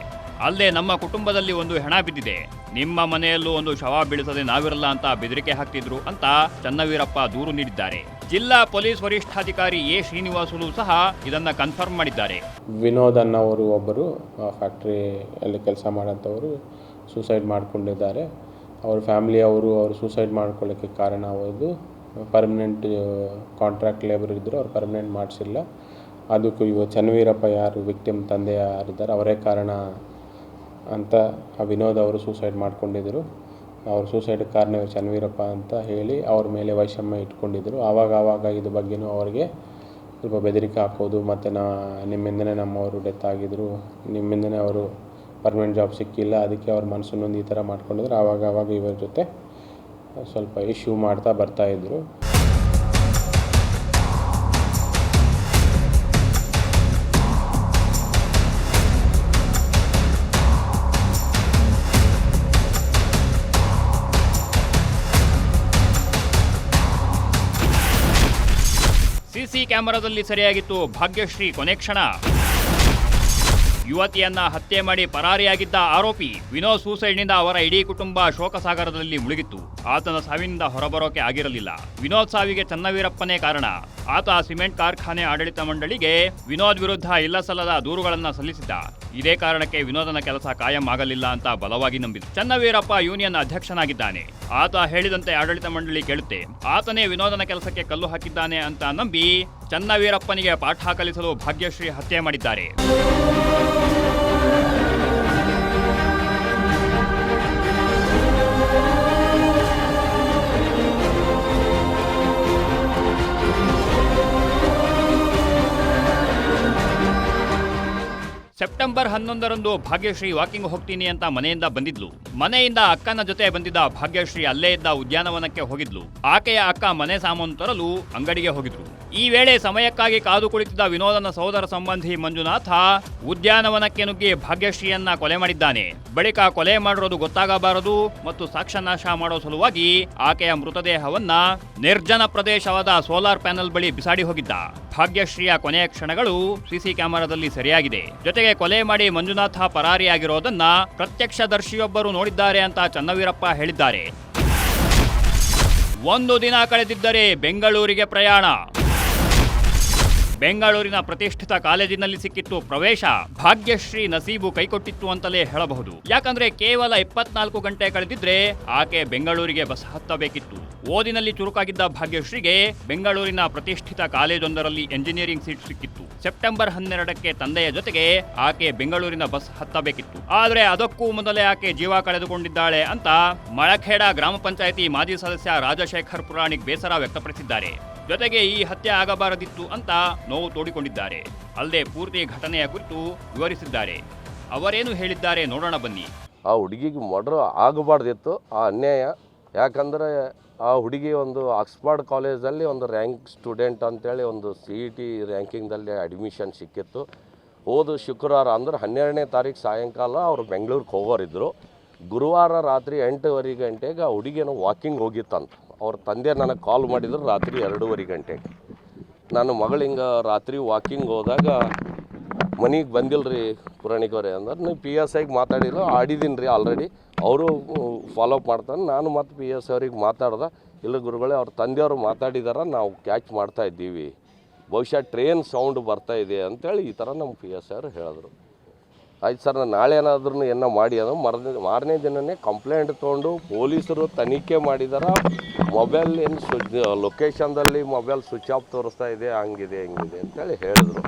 ಅಲ್ಲದೆ ನಮ್ಮ ಕುಟುಂಬದಲ್ಲಿ ಒಂದು ಹೆಣ ಬಿದ್ದಿದೆ. ನಿಮ್ಮ ಮನೆಯಲ್ಲೂ ಒಂದು ಶವ ಬೀಳಿಸದೆ ನಾವಿರಲ್ಲ ಅಂತ ಬೆದರಿಕೆ ಹಾಕ್ತಿದ್ರು ಅಂತ ಚನ್ನವೀರಪ್ಪ ದೂರು ನೀಡಿದ್ದಾರೆ. ಜಿಲ್ಲಾ ಪೊಲೀಸ್ ವರಿಷ್ಠಾಧಿಕಾರಿ ಎ ಶ್ರೀನಿವಾಸುಲು ಸಹ ಇದನ್ನ ಕನ್ಫರ್ಮ್ ಮಾಡಿದ್ದಾರೆ. ವಿನೋದ್ ಅನ್ನೋರು ಒಬ್ಬರು ಫ್ಯಾಕ್ಟ್ರಿಯಲ್ಲಿ ಕೆಲಸ ಮಾಡೋಂಥವರು ಸೂಸೈಡ್ ಮಾಡಿಕೊಂಡಿದ್ದಾರೆ. ಅವ್ರ ಫ್ಯಾಮಿಲಿ ಅವರು ಅವರು ಸೂಸೈಡ್ ಮಾಡ್ಕೊಳ್ಳೋಕ್ಕೆ ಕಾರಣ ಅವರದು ಪರ್ಮನೆಂಟ್ ಕಾಂಟ್ರಾಕ್ಟ್ ಲೇಬರ್ ಇದ್ದರು ಅವ್ರು ಪರ್ಮನೆಂಟ್ ಮಾಡಿಸಿಲ್ಲ. ಅದಕ್ಕೂ ಇವ ಚನ್ನವೀರಪ್ಪ ಯಾರು ವಿಕ್ಟಿಮ್ ತಂದೆ ಯಾರಿದ್ದಾರೆ, ಅವರೇ ಕಾರಣ ಅಂತ ವಿನೋದ್ ಅವರು ಸೂಸೈಡ್ ಮಾಡಿಕೊಂಡಿದ್ದರು ಅವ್ರು ಸೂಸೈಡ್ ಕಾರಣ ಚನ್ನವೀರಪ್ಪ ಅಂತ ಹೇಳಿ ಅವ್ರ ಮೇಲೆ ವೈಷಮ್ಯ ಇಟ್ಕೊಂಡಿದ್ದರು ಆವಾಗ ಆವಾಗ ಇದ್ರ ಬಗ್ಗೆನೂ ಅವ್ರಿಗೆ ಸ್ವಲ್ಪ ಬೆದರಿಕೆ ಹಾಕೋದು, ಮತ್ತು ನಾ ನಿಮ್ಮಿಂದನೇ ನಮ್ಮವರು ಡೆತ್ ಆಗಿದ್ರು, ನಿಮ್ಮಿಂದನೇ ಅವರು ಪರ್ಮನೆಂಟ್ ಜಾಬ್ ಸಿಕ್ಕಿಲ್ಲ, ಅದಕ್ಕೆ ಅವ್ರ ಮನಸ್ಸನ್ನೊಂದು ಈ ಥರ ಮಾಡ್ಕೊಂಡಿದ್ರು. ಆವಾಗ ಆವಾಗ ಇವರ ಜೊತೆ ಸ್ವಲ್ಪ ಇಶ್ಯೂ ಮಾಡ್ತಾ ಬರ್ತಾಯಿದ್ರು ಸಿ ಕ್ಯಾಮೆರಾದಲ್ಲಿ ಸರಿಯಾಗಿತ್ತು. ಭಾಗ್ಯಶ್ರೀ, ಕೊನೆ ಕ್ಷಣ. ಯುವತಿಯನ್ನ ಹತ್ಯೆ ಮಾಡಿ ಪರಾರಿಯಾಗಿದ್ದ ಆರೋಪಿ ವಿನೋದ್ ಸೂಸೈಡ್ನಿಂದ ಅವರ ಇಡೀ ಕುಟುಂಬ ಶೋಕಸಾಗರದಲ್ಲಿ ಮುಳುಗಿತ್ತು. ಆತನ ಸಾವಿನಿಂದ ಹೊರಬರೋಕೆ ಆಗಿರಲಿಲ್ಲ. ವಿನೋದ್ ಸಾವಿಗೆ ಚನ್ನವೀರಪ್ಪನೇ ಕಾರಣ. ಆತ ಸಿಮೆಂಟ್ ಕಾರ್ಖಾನೆ ಆಡಳಿತ ಮಂಡಳಿಗೆ ವಿನೋದ್ ವಿರುದ್ಧ ಇಲ್ಲಸಲ್ಲದ ದೂರುಗಳನ್ನ ಸಲ್ಲಿಸಿದ್ದ. ಇದೇ ಕಾರಣಕ್ಕೆ ವಿನೋದನ ಕೆಲಸ ಕಾಯಂ ಆಗಲಿಲ್ಲ ಅಂತ ಬಲವಾಗಿ ನಂಬಿತು ಚನ್ನವೀರಪ್ಪ ಯೂನಿಯನ್ ಅಧ್ಯಕ್ಷನಾಗಿದ್ದಾನೆ. ಆತ ಹೇಳಿದಂತೆ ಆಡಳಿತ ಮಂಡಳಿ ಕೇಳುತ್ತೆ, ಆತನೇ ವಿನೋದನ ಕೆಲಸಕ್ಕೆ ಕಲ್ಲು ಹಾಕಿದ್ದಾನೆ ಅಂತ ನಂಬಿ ಚನ್ನವೀರಪ್ಪನಿಗೆ ಪಾಠ ಕಲಿಸಲು ಭಾಗ್ಯಶ್ರೀ ಹತ್ಯೆ ಮಾಡಿದ್ದಾರೆ. ಸೆಪ್ಟೆಂಬರ್ ಹನ್ನೊಂದರಂದು ಭಾಗ್ಯಶ್ರೀ ವಾಕಿಂಗ್ ಹೋಗ್ತೀನಿ ಅಂತ ಮನೆಯಿಂದ ಬಂದಿದ್ಲು. ಮನೆಯಿಂದ ಅಕ್ಕನ ಜೊತೆ ಬಂದಿದ್ದ ಭಾಗ್ಯಶ್ರೀ ಅಲ್ಲೇ ಇದ್ದ ಉದ್ಯಾನವನಕ್ಕೆ ಹೋಗಿದ್ಲು. ಆಕೆಯ ಅಕ್ಕ ಮನೆ ಸಾಮಾನು ತರಲು ಅಂಗಡಿಗೆ ಹೋಗಿದ್ರು. ಈ ವೇಳೆ ಸಮಯಕ್ಕಾಗಿ ಕಾದು ಕುಳಿತಿದ್ದ ವಿನೋದನ ಸೋದರ ಸಂಬಂಧಿ ಮಂಜುನಾಥ ಉದ್ಯಾನವನಕ್ಕೆ ನುಗ್ಗಿ ಭಾಗ್ಯಶ್ರೀಯನ್ನ ಕೊಲೆ ಮಾಡಿದ್ದಾನೆ. ಬಳಿಕ ಕೊಲೆ ಮಾಡಿರೋದು ಗೊತ್ತಾಗಬಾರದು ಮತ್ತು ಸಾಕ್ಷ್ಯನಾಶ ಮಾಡೋ ಸಲುವಾಗಿ ಆಕೆಯ ಮೃತದೇಹವನ್ನ ನಿರ್ಜನ ಪ್ರದೇಶವಾದ ಸೋಲಾರ್ ಪ್ಯಾನೆಲ್ ಬಳಿ ಬಿಸಾಡಿ ಹೋಗಿದ್ದ. ಭಾಗ್ಯಶ್ರೀಯ ಕೊನೆಯ ಕ್ಷಣಗಳು ಸಿಸಿ ಕ್ಯಾಮೆರಾದಲ್ಲಿ ಸರಿಯಾಗಿದೆ. ಜೊತೆಗೆ ಕೊಲೆ ಮಾಡಿ ಮಂಜುನಾಥ ಪರಾರಿಯಾಗಿರೋದನ್ನ ಪ್ರತ್ಯಕ್ಷದರ್ಶಿಯೊಬ್ಬರು ನೋಡಿದ್ದಾರೆ ಅಂತ ಚನ್ನವೀರಪ್ಪ ಹೇಳಿದ್ದಾರೆ. ಒಂದು ದಿನ ಕಳೆದಿದ್ದರೆ ಬೆಂಗಳೂರಿಗೆ ಪ್ರಯಾಣ. ಬೆಂಗಳೂರಿನ ಪ್ರತಿಷ್ಠಿತ ಕಾಲೇಜಿನಲ್ಲಿ ಸಿಕ್ಕಿತ್ತು ಪ್ರವೇಶ. ಭಾಗ್ಯಶ್ರೀ ನಸೀಬು ಕೈಕೊಟ್ಟಿತ್ತು ಅಂತಲೇ ಹೇಳಬಹುದು. ಯಾಕಂದ್ರೆ ಕೇವಲ ಇಪ್ಪತ್ನಾಲ್ಕು ಗಂಟೆ ಕಳೆದಿದ್ರೆ ಆಕೆ ಬೆಂಗಳೂರಿಗೆ ಬಸ್ ಹತ್ತಬೇಕಿತ್ತು. ಓದಿನಲ್ಲಿ ಚುರುಕಾಗಿದ್ದ ಭಾಗ್ಯಶ್ರೀಗೆ ಬೆಂಗಳೂರಿನ ಪ್ರತಿಷ್ಠಿತ ಕಾಲೇಜೊಂದರಲ್ಲಿ ಎಂಜಿನಿಯರಿಂಗ್ ಸೀಟ್ ಸಿಕ್ಕಿತ್ತು. ಸೆಪ್ಟೆಂಬರ್ ಹನ್ನೆರಡಕ್ಕೆ ತಂದೆಯ ಜೊತೆಗೆ ಆಕೆ ಬೆಂಗಳೂರಿನ ಬಸ್ ಹತ್ತಬೇಕಿತ್ತು. ಆದ್ರೆ ಅದಕ್ಕೂ ಮೊದಲೇ ಆಕೆ ಜೀವ ಕಳೆದುಕೊಂಡಿದ್ದಾಳೆ ಅಂತ ಮಳಖೇಡ ಗ್ರಾಮ ಪಂಚಾಯಿತಿ ಮಾಜಿ ಸದಸ್ಯ ರಾಜಶೇಖರ್ ಪುರಾಣಿಕ್ ಬೇಸರ ವ್ಯಕ್ತಪಡಿಸಿದ್ದಾರೆ. ಜೊತೆಗೆ ಈ ಹತ್ಯೆ ಆಗಬಾರದಿತ್ತು ಅಂತ ನೋವು ತೋಡಿಕೊಂಡಿದ್ದಾರೆ. ಅಲ್ಲದೆ ಪೂರ್ತಿ ಘಟನೆಯ ಕುರಿತು ವಿವರಿಸಿದ್ದಾರೆ. ಅವರೇನು ಹೇಳಿದ್ದಾರೆ ನೋಡೋಣ ಬನ್ನಿ. ಆ ಹುಡುಗಿಗೆ ಮರ್ಡ್ರ್ ಆಗಬಾರ್ದಿತ್ತು, ಆ ಅನ್ಯಾಯ. ಯಾಕಂದರೆ ಆ ಹುಡುಗಿ ಒಂದು ಆಕ್ಸ್ಫರ್ಡ್ ಕಾಲೇಜಲ್ಲಿ ಒಂದು ರ್ಯಾಂಕ್ ಸ್ಟೂಡೆಂಟ್ ಅಂತೇಳಿ ಒಂದು ಸಿ ಇ ಟಿ ರ್ಯಾಂಕಿಂಗ್ದಲ್ಲಿ ಅಡ್ಮಿಷನ್ ಸಿಕ್ಕಿತ್ತು. ಹೋದ ಶುಕ್ರವಾರ, ಅಂದ್ರೆ ಹನ್ನೆರಡನೇ ತಾರೀಕು ಸಾಯಂಕಾಲ ಅವರು ಬೆಂಗಳೂರಿಗೆ ಹೋಗೋರಿದ್ದರು ಗುರುವಾರ ರಾತ್ರಿ ಎಂಟೂವರೆ ಗಂಟೆಗೆ ಆ ಹುಡುಗಿಯನ್ನು ವಾಕಿಂಗ್ ಹೋಗಿತ್ತಂತ. ಅವ್ರ ತಂದೆ ನನಗೆ ಕಾಲ್ ಮಾಡಿದ್ರು ರಾತ್ರಿ ಎರಡೂವರೆ ಗಂಟೆಗೆ ನನ್ನ ಮಗಳು ಹಿಂಗೆ ರಾತ್ರಿ ವಾಕಿಂಗ್ ಹೋದಾಗ, ಮನೆಗೆ ಬಂದಿಲ್ಲ ರೀ ಪುರಾಣಿಕವ್ರೆ ಅಂದ್ರೆ ನೀವು ಪಿ ಎಸ್ ಐಗೆ ಮಾತಾಡಿಲ್ಲ ಆಡಿದ್ದೀನಿ ರೀ ಆಲ್ರೆಡಿ ಅವರು ಫಾಲೋ ಅಪ್ ಮಾಡ್ತಾರೆ, ನಾನು ಮತ್ತು ಪಿ ಎಸ್ ಅವ್ರಿಗೆ ಮಾತಾಡ್ದೆ, ಇಲ್ಲ ಗುರುಗಳೇ ಅವ್ರ ತಂದೆಯವರು ಮಾತಾಡಿದಾರ, ನಾವು ಕ್ಯಾಚ್ ಮಾಡ್ತಾ ಇದ್ದೀವಿ. ಬಹುಶಃ ಟ್ರೈನ್ ಸೌಂಡ್ ಬರ್ತಾ ಇದೆ ಅಂತೇಳಿ ಈ ಥರ ನಮ್ಮ ಪಿ ಎಸ್ ಅವ್ರು ಹೇಳಿದ್ರು. ಆಯ್ತು ಸರ್ ನಾಳೆ ಏನಾದ್ರೂ ಏನೋ ಮಾಡಿ, ಅದು ಮರನೇ, ಮಾರನೇ ದಿನವೇ ಕಂಪ್ಲೇಂಟ್ ತೊಗೊಂಡು ಪೊಲೀಸರು ತನಿಖೆ ಮಾಡಿದಾರ. ಮೊಬೈಲ್ ಏನು ಸ್ವಿಚ್ ಲೊಕೇಶನ್ದಲ್ಲಿ ಮೊಬೈಲ್ ಸ್ವಿಚ್ ಆಫ್ ತೋರಿಸ್ತಾ ಇದೆ, ಹಂಗಿದೆ, ಹಿಂಗಿದೆ ಅಂತೇಳಿ ಹೇಳಿದ್ರು.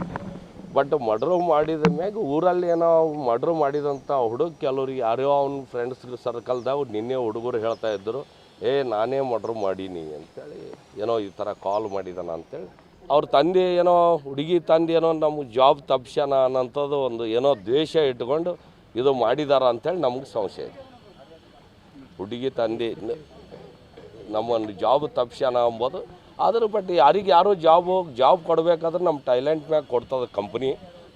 ಬಟ್ ಮರ್ಡ್ರ್ ಮಾಡಿದ ಮ್ಯಾಗ ಊರಲ್ಲಿ ಏನೋ ಮರ್ಡ್ರ್ ಮಾಡಿದಂಥ ಹುಡುಗ ಕೆಲವ್ರಿಗೆ, ಯಾರೋ ಅವ್ನ ಫ್ರೆಂಡ್ಸ್ ಸರ್ಕಲ್ದಾಗ ನಿನ್ನೆ ಹುಡುಗರು ಹೇಳ್ತಾ ಇದ್ದರು ಏ, ನಾನೇ ಮರ್ಡ್ರ್ ಮಾಡೀನಿ ಅಂತೇಳಿ ಏನೋ ಈ ಥರ ಕಾಲ್ ಮಾಡಿದಾನ ಅಂತೇಳಿ. ಅವ್ರ ತಂದೆ ಏನೋ ಹುಡುಗಿ ತಂದೆ ಏನೋ ನಮ್ಗೆ ಜಾಬ್ ತಪ್ಸ್ಯಾನ ಅನ್ನೋಂಥದ್ದು ಒಂದು ಏನೋ ದ್ವೇಷ ಇಟ್ಕೊಂಡು ಇದು ಮಾಡಿದಾರ ಅಂತೇಳಿ ನಮ್ಗೆ ಸಂಶಯ ಇದೆ. ಹುಡುಗಿ ತಂದೆ ನಮ್ಮ ನಮ್ಮನ್ನು ಜಾಬ್ ತಪ್ಸ್ಯಾನ ಅಂಬೋದು. ಅದ್ರ ಬಟ್ ಯಾರಿಗೆ ಯಾರೋ ಜಾಬ್ ಜಾಬ್ ಕೊಡಬೇಕಾದ್ರೆ ನಮ್ಮ ಟೈಲೆಂಟ್ ಮ್ಯಾಗ ಕೊಡ್ತದೆ ಕಂಪ್ನಿ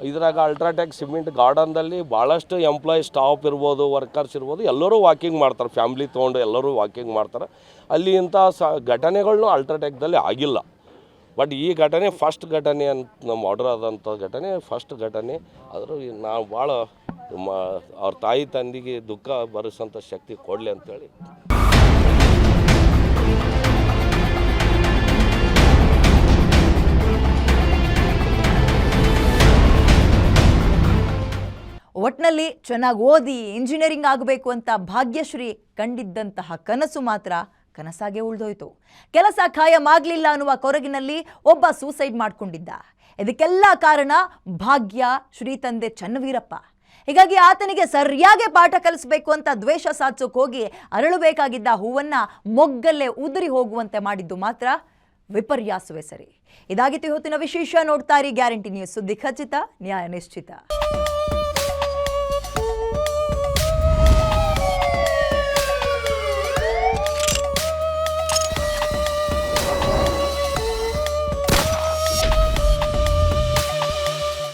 ಇದ್ರಾಗ ಅಲ್ಟ್ರಾಟೆಕ್ ಸಿಮೆಂಟ್ ಗಾರ್ಡನ್ದಲ್ಲಿ ಭಾಳಷ್ಟು ಎಂಪ್ಲಾಯಿ ಸ್ಟಾಫ್ ಇರ್ಬೋದು ವರ್ಕರ್ಸ್ ಇರ್ಬೋದು, ಎಲ್ಲರೂ ವಾಕಿಂಗ್ ಮಾಡ್ತಾರೆ. ಫ್ಯಾಮ್ಲಿ ತೊಗೊಂಡು ಎಲ್ಲರೂ ವಾಕಿಂಗ್ ಮಾಡ್ತಾರೆ. ಅಲ್ಲಿ ಇಂಥ ಸ ಘಟನೆಗಳನ್ನೂ ಅಲ್ಟ್ರಾಟೆಕ್ದಲ್ಲಿ ಆಗಿಲ್ಲ. ಬಟ್ ಈ ಘಟನೆ ಫಸ್ಟ್ ಘಟನೆ ಅಂತ ನಮ್ಮ ಆರ್ಡರ್ ಆದಂಥ ಘಟನೆ ಫಸ್ಟ್ ಘಟನೆ. ಆದರೂ ನಾವು ಭಾಳ ಮ, ಅವ್ರ ತಾಯಿ ತಂದಿಗೆ ದುಃಖ ಭರಿಸೋಂಥ ಶಕ್ತಿ ಕೊಡಲಿ ಅಂತೇಳಿ. ಒಟ್ನಲ್ಲಿ ಚೆನ್ನಾಗಿ ಓದಿ ಇಂಜಿನಿಯರಿಂಗ್ ಆಗಬೇಕು ಅಂತ ಭಾಗ್ಯಶ್ರೀ ಕಂಡಿದ್ದಂತಹ ಕನಸು ಮಾತ್ರ ಕನಸಾಗೆ ಉಳಿದೋಯ್ತು. ಕೆಲಸ ಖಾಯಂ ಆಗ್ಲಿಲ್ಲ ಅನ್ನುವ ಕೊರಗಿನಲ್ಲಿ ಒಬ್ಬ ಸೂಸೈಡ್ ಮಾಡ್ಕೊಂಡಿದ್ದ. ಇದಕ್ಕೆಲ್ಲ ಕಾರಣ ಭಾಗ್ಯ, ಶ್ರೀ ತಂದೆ ಚನ್ನವೀರಪ್ಪ. ಹೀಗಾಗಿ ಆತನಿಗೆ ಸರಿಯಾಗಿ ಪಾಠ ಕಲಿಸಬೇಕು ಅಂತ ದ್ವೇಷ ಸಾಧಿಸೋಕೆ ಹೋಗಿ ಅರಳಬೇಕಾಗಿದ್ದ ಹೂವನ್ನ ಮೊಗ್ಗಲ್ಲೇ ಉದುರಿ ಹೋಗುವಂತೆ ಮಾಡಿದ್ದು ಮಾತ್ರ ವಿಪರ್ಯಾಸವೇ ಸರಿ. ಇದಾಗಿತ್ತು ಇವತ್ತಿನ ವಿಶೇಷ ನೋಡ್ತಾ ಇರಿ ಗ್ಯಾರಂಟಿ ನ್ಯೂಸ್. ಸುದ್ದಿ ಖಚಿತ, ನ್ಯಾಯ ನಿಶ್ಚಿತ.